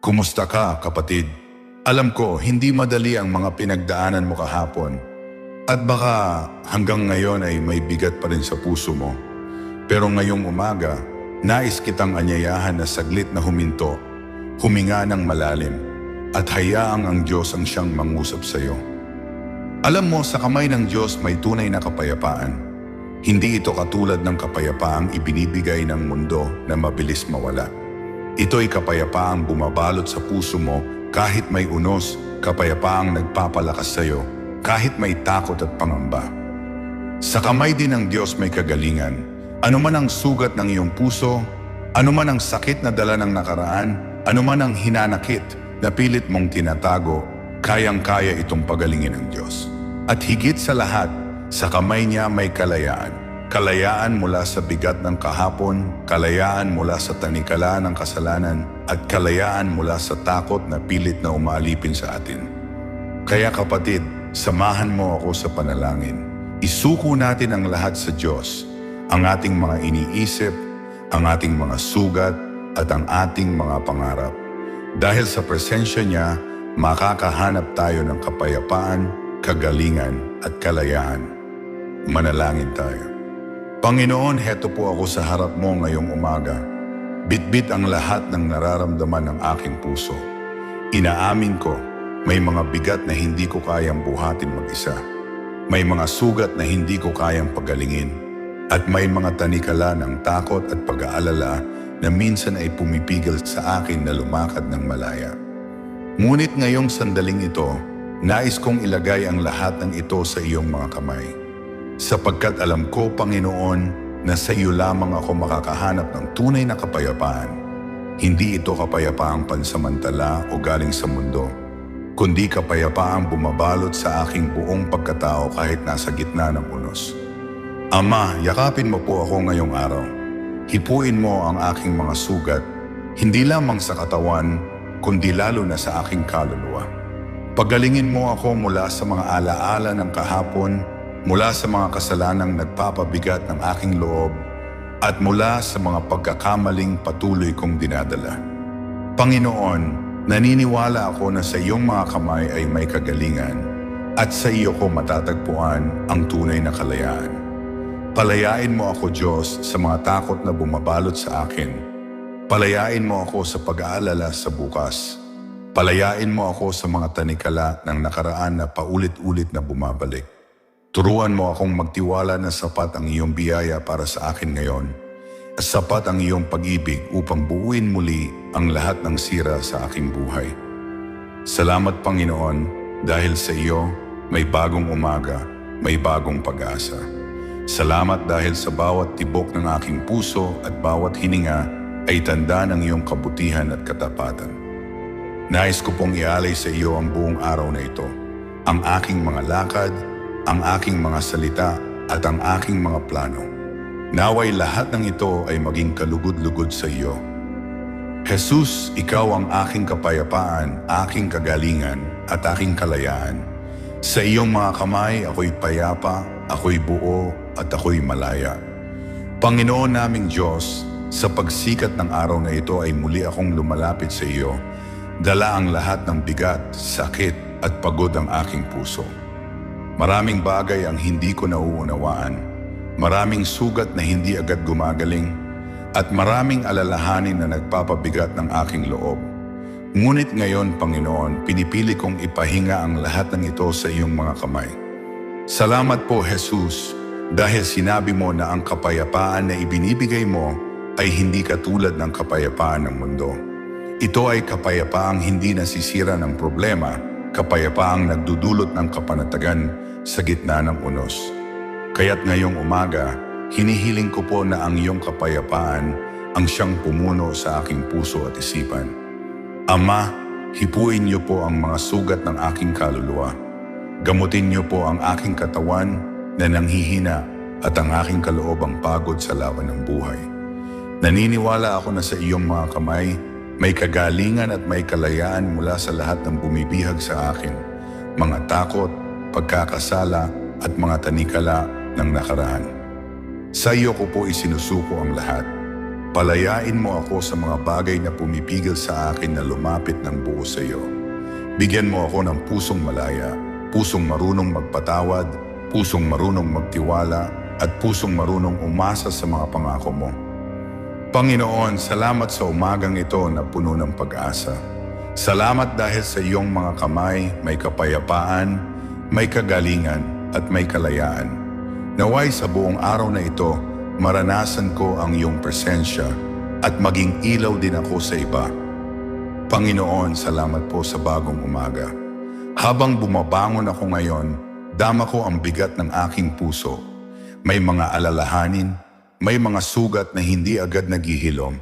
Kumusta ka, kapatid? Alam ko, hindi madali ang mga pinagdaanan mo kahapon. At baka hanggang ngayon ay may bigat pa rin sa puso mo. Pero ngayong umaga, nais kitang anyayahan na saglit na huminto, huminga ng malalim, at hayaang ang Diyos ang siyang mangusap sa iyo. Alam mo, sa kamay ng Diyos may tunay na kapayapaan. Hindi ito katulad ng kapayapaang ibinibigay ng mundo na mabilis mawala. Ito'y kapayapaang bumabalot sa puso mo kahit may unos, kapayapaang nagpapalakas sa iyo kahit may takot at pangamba. Sa kamay din ng Diyos may kagalingan. Ano man ang sugat ng iyong puso, ano man ang sakit na dala ng nakaraan, ano man ang hinanakit na pilit mong tinatago, kayang-kaya itong pagalingin ng Diyos. At higit sa lahat, sa kamay niya may kalayaan. Kalayaan mula sa bigat ng kahapon, kalayaan mula sa tanikala ng kasalanan, at kalayaan mula sa takot na pilit na umaalipin sa atin. Kaya kapatid, samahan mo ako sa panalangin. Isuko natin ang lahat sa Diyos, ang ating mga iniisip, ang ating mga sugat, at ang ating mga pangarap. Dahil sa presensya niya, makakahanap tayo ng kapayapaan, kagalingan, at kalayaan. Manalangin tayo. Panginoon, heto po ako sa harap mo ngayong umaga. Bitbit ang lahat ng nararamdaman ng aking puso. Inaamin ko, may mga bigat na hindi ko kayang buhatin mag-isa. May mga sugat na hindi ko kayang pagalingin. At may mga tanikala ng takot at pag-aalala na minsan ay pumipigil sa akin na lumakad ng malaya. Ngunit ngayong sandaling ito, nais kong ilagay ang lahat ng ito sa iyong mga kamay. Sapagkat alam ko, Panginoon, na sa iyo lamang ako makakahanap ng tunay na kapayapaan. Hindi ito kapayapaang pansamantala o galing sa mundo, kundi kapayapaang bumabalot sa aking buong pagkatao kahit nasa gitna ng unos. Ama, yakapin mo po ako ngayong araw. Hipuin mo ang aking mga sugat, hindi lamang sa katawan, kundi lalo na sa aking kaluluwa. Pagalingin mo ako mula sa mga alaala ng kahapon, mula sa mga kasalanang nagpapabigat ng aking loob, at mula sa mga pagkakamaling patuloy kong dinadala. Panginoon, naniniwala ako na sa iyong mga kamay ay may kagalingan at sa iyo ko matatagpuan ang tunay na kalayaan. Palayain mo ako, Diyos, sa mga takot na bumabalot sa akin. Palayain mo ako sa pag-aalala sa bukas. Palayain mo ako sa mga tanikala ng nakaraan na paulit-ulit na bumabalik. Turuan mo akong magtiwala na sapat ang iyong biyaya para sa akin ngayon. At sapat ang iyong pag-ibig upang buuin muli ang lahat ng sira sa aking buhay. Salamat Panginoon dahil sa iyo may bagong umaga, may bagong pag-asa. Salamat dahil sa bawat tibok ng aking puso at bawat hininga ay tanda ng iyong kabutihan at katapatan. Nais ko pong ialay sa iyo ang buong araw na ito. Ang aking mga lakad, ang aking mga salita at ang aking mga plano. Naway lahat ng ito ay maging kalugod-lugod sa iyo. Jesus, ikaw ang aking kapayapaan, aking kagalingan at aking kalayaan. Sa iyong mga kamay ako'y payapa, ako'y buo at ako'y malaya. Panginoon naming Diyos, sa pagsikat ng araw na ito ay muli akong lumalapit sa iyo. Dala ang lahat ng bigat, sakit at pagod ang aking puso. Maraming bagay ang hindi ko nauunawaan. Maraming sugat na hindi agad gumagaling. At maraming alalahanin na nagpapabigat ng aking loob. Ngunit ngayon, Panginoon, pinipili kong ipahinga ang lahat ng ito sa iyong mga kamay. Salamat po, Jesus, dahil sinabi mo na ang kapayapaan na ibinibigay mo ay hindi katulad ng kapayapaan ng mundo. Ito ay kapayapaang hindi nasisira ng problema, kapayapaang nagdudulot ng kapanatagan sa gitna ng unos. Kaya't ngayong umaga, hinihiling ko po na ang iyong kapayapaan ang siyang pumuno sa aking puso at isipan. Ama, hipuin niyo po ang mga sugat ng aking kaluluwa. Gamutin niyo po ang aking katawan na nanghihina at ang aking kaloobang pagod sa laban ng buhay. Naniniwala ako na sa iyong mga kamay, may kagalingan at may kalayaan mula sa lahat ng bumibihag sa akin, mga takot, pagkakasala at mga tanikala ng nakaraan. Sa iyo ko po isinusuko ang lahat. Palayain mo ako sa mga bagay na pumipigil sa akin na lumapit ng buo sa iyo. Bigyan mo ako ng pusong malaya, pusong marunong magpatawad, pusong marunong magtiwala, at pusong marunong umasa sa mga pangako mo. Panginoon, salamat sa umagang ito na puno ng pag-asa. Salamat dahil sa iyong mga kamay may kapayapaan, may kagalingan at may kalayaan. Naway sa buong araw na ito, maranasan ko ang iyong presensya at maging ilaw din ako sa iba. Panginoon, salamat po sa bagong umaga. Habang bumabangon ako ngayon, dama ko ang bigat ng aking puso. May mga alalahanin, may mga sugat na hindi agad naghihilom,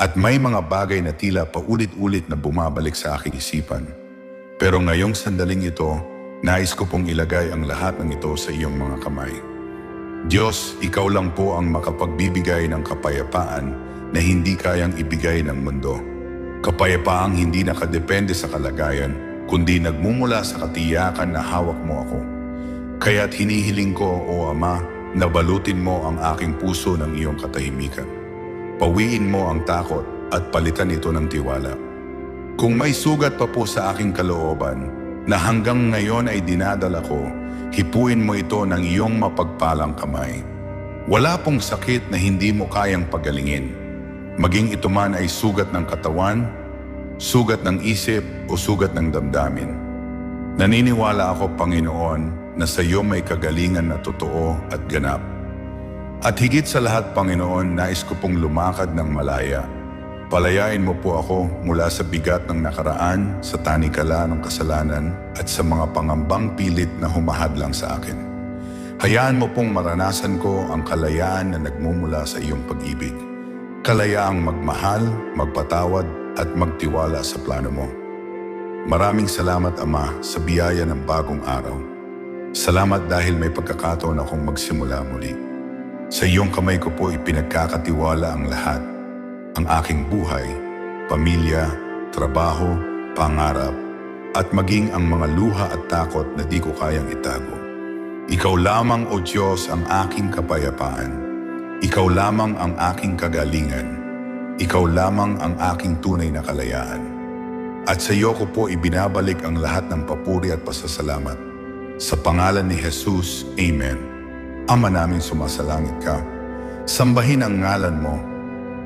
at may mga bagay na tila paulit-ulit na bumabalik sa aking isipan. Pero ngayong sandaling ito, nais ko pong ilagay ang lahat ng ito sa iyong mga kamay. Diyos, ikaw lang po ang makapagbibigay ng kapayapaan na hindi kayang ibigay ng mundo. Kapayapaang hindi nakadepende sa kalagayan, kundi nagmumula sa katiyakan na hawak mo ako. Kaya't hinihiling ko, O Ama, na balutin mo ang aking puso ng iyong katahimikan. Pawiin mo ang takot at palitan ito ng tiwala. Kung may sugat pa po sa aking kalooban na hanggang ngayon ay dinadala ko, hipuin mo ito ng iyong mapagpalang kamay. Wala pong sakit na hindi mo kayang pagalingin. Maging ito man ay sugat ng katawan, sugat ng isip o sugat ng damdamin. Naniniwala ako, Panginoon, na sa iyo may kagalingan na totoo at ganap. At higit sa lahat, Panginoon, nais ko pong lumakad ng malaya. Palayain mo po ako mula sa bigat ng nakaraan, sa tanikala ng kasalanan, at sa mga pangambang pilit na humahadlang sa akin. Hayaan mo pong maranasan ko ang kalayaan na nagmumula sa iyong pag-ibig. Kalayaang magmahal, magpatawad, at magtiwala sa plano mo. Maraming salamat, Ama, sa biyaya ng bagong araw. Salamat dahil may pagkakataon akong magsimula muli. Sa iyong kamay ko po ipinagkakatiwala ang lahat. Ang aking buhay, pamilya, trabaho, pangarap, at maging ang mga luha at takot na di ko kayang itago. Ikaw lamang, O Diyos, ang aking kapayapaan. Ikaw lamang ang aking kagalingan. Ikaw lamang ang aking tunay na kalayaan. At sa iyo ko po ibinabalik ang lahat ng papuri at pasasalamat. Sa pangalan ni Jesus, Amen. Ama namin sumasalangit ka. Sambahin ang ngalan mo.